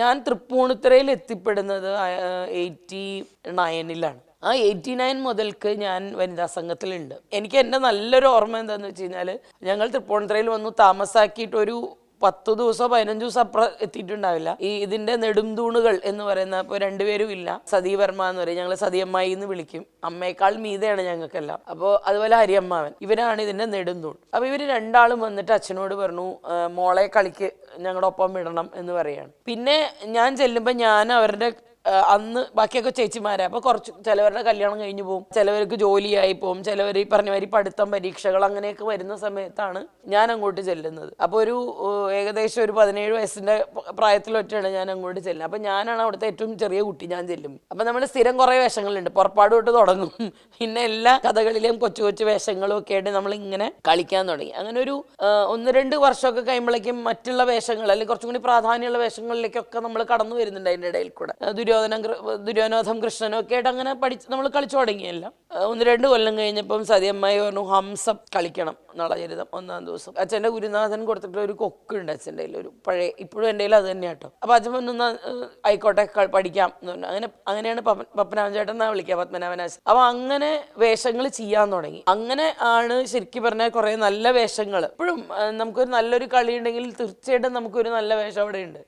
ഞാൻ തൃപ്പൂണിത്തുറയിൽ എത്തിപ്പെടുന്നത് എയ്റ്റി നയനിലാണ്. ആ eighty nine മുതൽക്ക് ഞാൻ വനിതാ സംഘത്തിലുണ്ട്. എനിക്ക് എന്റെ നല്ലൊരു ഓർമ്മ എന്താണെന്ന് വെച്ച് കഴിഞ്ഞാൽ ഞങ്ങൾ തൃപ്പൂണിത്തുറയിൽ വന്നു താമസാക്കിയിട്ട് ഒരു പത്ത് ദിവസമോ പതിനഞ്ച് ദിവസം അപ്പുറം എത്തിയിട്ടുണ്ടാവില്ല. ഈ ഇതിന്റെ നെടുംതൂണുകൾ എന്ന് പറയുന്ന ഇപ്പോൾ രണ്ടുപേരും ഇല്ല. സതി വർമ്മ എന്ന് പറയും. ഞങ്ങൾ സതിയമ്മായി എന്ന് വിളിക്കും. അമ്മയേക്കാൾ മീതയാണ് ഞങ്ങൾക്കെല്ലാം. അപ്പോൾ അതുപോലെ ഹരിയമ്മാവൻ ഇവരാണ് ഇതിന്റെ നെടുംതൂൺ അപ്പോൾ ഇവർ രണ്ടാളും വന്നിട്ട് അച്ഛനോട് പറഞ്ഞു "ആ, മോളെ കളിക്ക് ഞങ്ങളുടെ ഒപ്പം വിടണം എന്ന് പറയാണ്. പിന്നെ ഞാൻ ചെല്ലുമ്പോൾ ഞാൻ അവരുടെ അന്ന് ബാക്കിയൊക്കെ ചേച്ചിമാരെ. അപ്പൊ കുറച്ച് ചിലവരുടെ കല്യാണം കഴിഞ്ഞു പോകും ചിലവർക്ക് ജോലിയായി പോകും ചിലവർ ഈ പറഞ്ഞ മാതിരി പഠിത്തം പരീക്ഷകൾ അങ്ങനെയൊക്കെ വരുന്ന സമയത്താണ് ഞാൻ അങ്ങോട്ട് ചെല്ലുന്നത്. അപ്പോൾ ഒരു ഏകദേശം ഒരു പതിനേഴ് വയസ്സിന്റെ പ്രായത്തിലൊറ്റയാണ് ഞാൻ അങ്ങോട്ട് ചെല്ലുന്നത്. അപ്പൊ ഞാനാണ് അവിടുത്തെ ഏറ്റവും ചെറിയ കുട്ടി ഞാൻ ചെല്ലും. അപ്പൊ നമ്മൾ സ്ഥിരം കുറേ വേഷങ്ങളുണ്ട്. പുറപ്പാട് തൊട്ട് തുടങ്ങും. പിന്നെ എല്ലാ കഥകളിലെയും കൊച്ചു കൊച്ചു വേഷങ്ങളും ഒക്കെ ആയിട്ട് നമ്മൾ ഇങ്ങനെ കളിക്കാൻ തുടങ്ങി. അങ്ങനെ ഒരു ഒന്ന് രണ്ട് വർഷമൊക്കെ കഴിയുമ്പോഴേക്കും മറ്റുള്ള വേഷങ്ങൾ അല്ലെങ്കിൽ കുറച്ചും കൂടി പ്രാധാന്യമുള്ള വേഷങ്ങളിലേക്കൊക്കെ നമ്മൾ കടന്നു വരുന്നുണ്ട് അതിന്റെ ഇടയിൽ കൂടെ. ദുര്യോധനം ദുര്യോധനോധം ദുര്യോധനം കൃഷ്ണനും ഒക്കെ ആയിട്ട് അങ്ങനെ പഠിച്ച് നമ്മൾ കളിച്ചു തുടങ്ങിയല്ല. ഒന്ന് രണ്ട് കൊല്ലം കഴിഞ്ഞപ്പം സതിയമ്മായി പറഞ്ഞു ഹംസം കളിക്കണം നളചരിതം ഒന്നാം ദിവസം. അച്ഛന്റെ ഗുരുനാഥൻ കൊടുത്തിട്ട് ഒരു കൊക്കുണ്ട് അച്ഛന്റെ ഒരു പഴയ ഇപ്പോഴും എന്റെ കയ്യിൽ അത് തന്നെ കേട്ടോ അപ്പോൾ അച്ഛൻ ഒന്ന് "എന്നാ, ഏഹ്, ആയിക്കോട്ടെ പഠിക്കാം. എന്ന് പറഞ്ഞു. അങ്ങനെ അങ്ങനെയാണ് പപ്പ- പത്മനാഭൻ ചേട്ടൻ എന്നാ വിളിക്കുക പത്മനാഭനാശ് അപ്പോൾ അങ്ങനെ വേഷങ്ങൾ ചെയ്യാൻ തുടങ്ങി. അങ്ങനെ ആണ് ശരിക്കും പറഞ്ഞാൽ കുറേ നല്ല വേഷങ്ങൾ ഇപ്പോഴും നമുക്കൊരു നല്ലൊരു കളി ഉണ്ടെങ്കിൽ തീർച്ചയായിട്ടും നമുക്കൊരു നല്ല വേഷം അവിടെ ഉണ്ട്